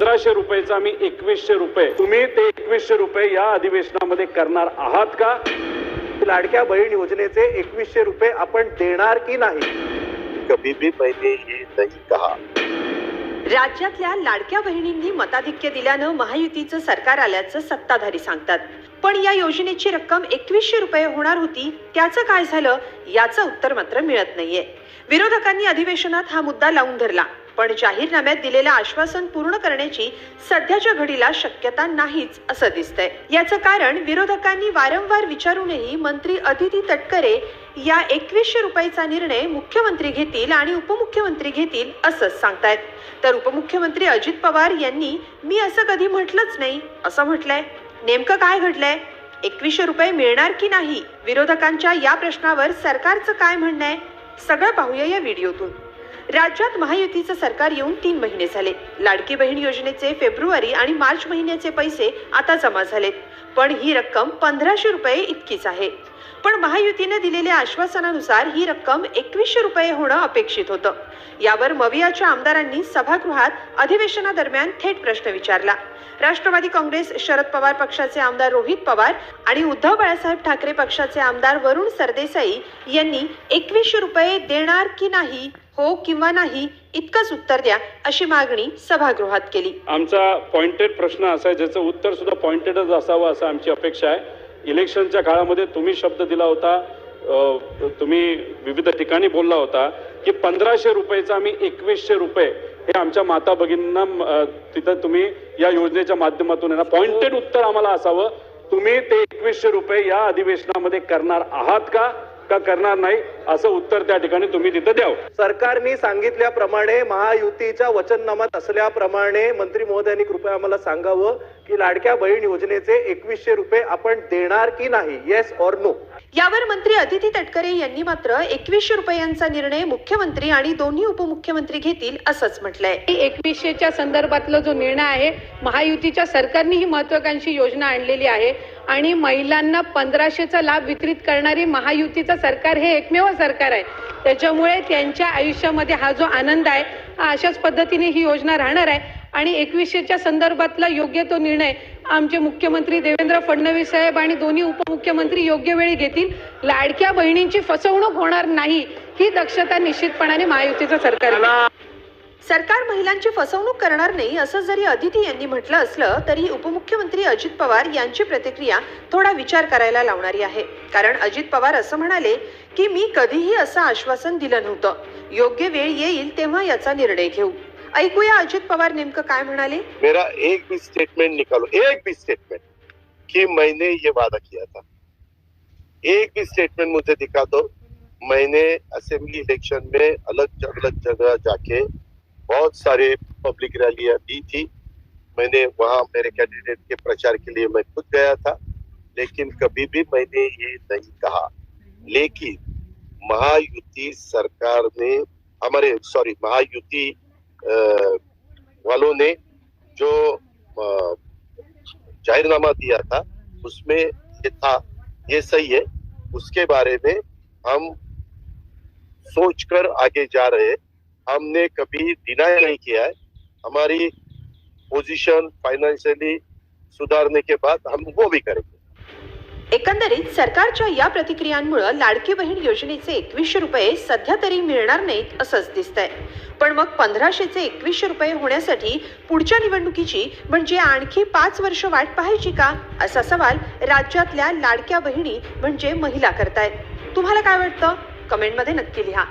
पंधराशे रुपयेचा मी एकवीसशे रुपये. तुम्ही ते एकवीसशे रुपये या अधिवेशनामध्ये करणार आहात का? लाडक्या बहीण योजनेचे एकवीसशे रुपये आपण देणार की नाही? कभी भी मैंने ये नहीं कहा। राज्यातल्या लाडक्या बहिणींनी मताधिक्य दिल्यानं महायुतीचं सरकार आल्याचं सत्ताधारी सांगतात. पण या योजनेची रक्कम एकवीसशे रुपये होणार होती त्याचं काय झालं याचं उत्तर मात्र मिळत नाहीये. विरोधकांनी अधिवेशनात हा मुद्दा लावून धरला. पण जाहीरनाम्यात दिलेलं आश्वासन पूर्ण करण्याची सध्याच्या घडीला शक्यता नाहीच असं दिसतंय. याचं कारण विरोधकांनी वारंवार विचारूनही मंत्री अदिती तटकरे या एकवीसशे रुपयाचा निर्णय मुख्यमंत्री घेतील आणि उपमुख्यमंत्री घेतील असंच सांगतायत. तर उपमुख्यमंत्री अजित पवार यांनी मी असं कधी म्हटलंच नाही असं म्हटलंय. नेमकं काय घडलंय? एकवीसशे रुपये मिळणार की नाही? विरोधकांच्या या प्रश्नावर सरकारचं काय म्हणणं आहे? सगळं पाहूया या व्हिडिओतून. राज्यात महायुतीचं सरकार येऊन तीन महिने झाले. लाडकी बहीण योजनेचे फेब्रुवारी आणि मार्च महिन्याचे पैसे आता जमा झालेत. पण ही रक्कम पंधराशे रुपये इतकीच आहे. पण महायुतीने दिलेल्या आश्वासनानुसार ही रक्कम एकवीसशे रुपये होणं अपेक्षित होतं. यावर मवियाच्या आमदारांनी सभागृहात अधिवेशनादरम्यान थेट प्रश्न विचारला. राष्ट्रवादी काँग्रेस शरद पवार पक्षाचे आमदार रोहित पवार आणि उद्धव बाळासाहेब ठाकरे पक्षाचे आमदार वरुण सरदेसाई यांनी एकवीसशे रुपये देणार की नाही? हो किंवा नाही इतकंच उत्तर द्या अशी मागणी सभागृहात केली. आमचा पॉइंटेड प्रश्न असा आहे ज्याचं उत्तर सुद्धा पॉइंटेडच असावं असं आमची अपेक्षा आहे. इलेक्शनच्या काळामध्ये तुम्ही शब्द दिला होता तुम्ही विविध ठिकाणी बोलला होता की पंधराशे रुपयेचा आम्ही एकवीसशे रुपये हे आमच्या माता भगिनींना तिथं तुम्ही या योजनेच्या माध्यमातून आहे ना पॉइंटेड उत्तर आम्हाला असावं. तुम्ही ते एकवीसशे रुपये या अधिवेशनामध्ये करणार आहात का? का करणार नाही असं उत्तर त्या ठिकाणी तुम्ही तिथं द्यावं. सरकारने सांगितल्याप्रमाणे महायुतीच्या वचननामात असल्याप्रमाणे मंत्री महोदयांनी कृपया आम्हाला सांगावं की लाडक्या बहीण योजनेचे एकवीसशे रुपये आपण देणार की नाही? येस ऑर नो यावर मंत्री अदिती तटकरे यांनी मात्र एकवीसशे रुपयांचा निर्णय मुख्यमंत्री आणि दोन्ही उपमुख्यमंत्री घेतील असंच म्हटलंय. एकवीसशेच्या संदर्भातला जो निर्णय आहे महायुतीच्या सरकारने ही महत्वाकांक्षी योजना आणलेली आहे आणि महिलांना पंधराशेचा लाभ वितरित करणारी महायुतीचं सरकार हे एकमेव सरकार आहे. त्याच्यामुळे त्यांच्या आयुष्यामध्ये हा जो आनंद आहे हा अशाच पद्धतीने ही योजना राहणार आहे. आणि एकवीसशेच्या संदर्भातला योग्य तो निर्णय आमचे मुख्यमंत्री देवेंद्र फडणवीस साहेब आणि दोन्ही उपमुख्यमंत्री योग्य वेळी घेतील. लाडक्या बहिणींची फसवणूक होणार नाही ही दक्षता निश्चितपणाने महायुतीचं सरकार सरकार महिलांची फसवणूक करणार नाही असं जरी अदिती यांनी म्हटलं असलं तरी उपमुख्यमंत्री अजित पवार यांची प्रतिक्रिया थोडा विचार करायला लावणारी आहे. कारण अजित पवार असं म्हणाले की मी कधीही असं आश्वासन दिलं नव्हतं. योग्य वेळ येईल तेव्हा याचा निर्णय घेऊ. ऐकूया अजित पवार नेमकं काय म्हणाले? मेरा एक भी स्टेटमेंट निकालो. एक भी स्टेटमेंट कि मैंने ये वादा किया था. एक भी स्टेटमेंट मुझे दिखा दो. मैंने असेंबली इलेक्शन में अलग अलग जगह जाके बहुत सारे पब्लिक रैलियाँ दी थी. मैंने वहाँ मेरे कैंडिडेट के प्रचार के लिए मैं खुद गया था. लेकिन कभी भी मैंने ये नहीं कहा. लेकिन महायुति सरकार ने, हमारे सॉरी महायुति वालों ने जो जाहिरनामा दिया था, उसमें ये था, ये सही है, उसके बारे में हम सोचकर आगे जा रहे हमने कभी डिनाय नहीं किया है। हमारी पोजीशन फाइनेंशियली सुधारने के बाद हम वो भी करेंगे। एकंदरीत सरकारच्या या प्रतिक्रियांमुळे लाडकी बहीण योजनेचे एकवीसशे रुपये सध्या तरी मिळणार नाहीत असंच दिसतंय. पण मग पंधराशेचे एकवीसशे रुपये होण्यासाठी पुढच्या निवडणुकीची म्हणजे आणखी पाच वर्ष वाट पाहायची का? असा सवाल राज्यातल्या लाडक्या बहिणी म्हणजे महिला करतायत. तुम्हाला काय वाटतं? कमेंटमध्ये नक्की लिहा.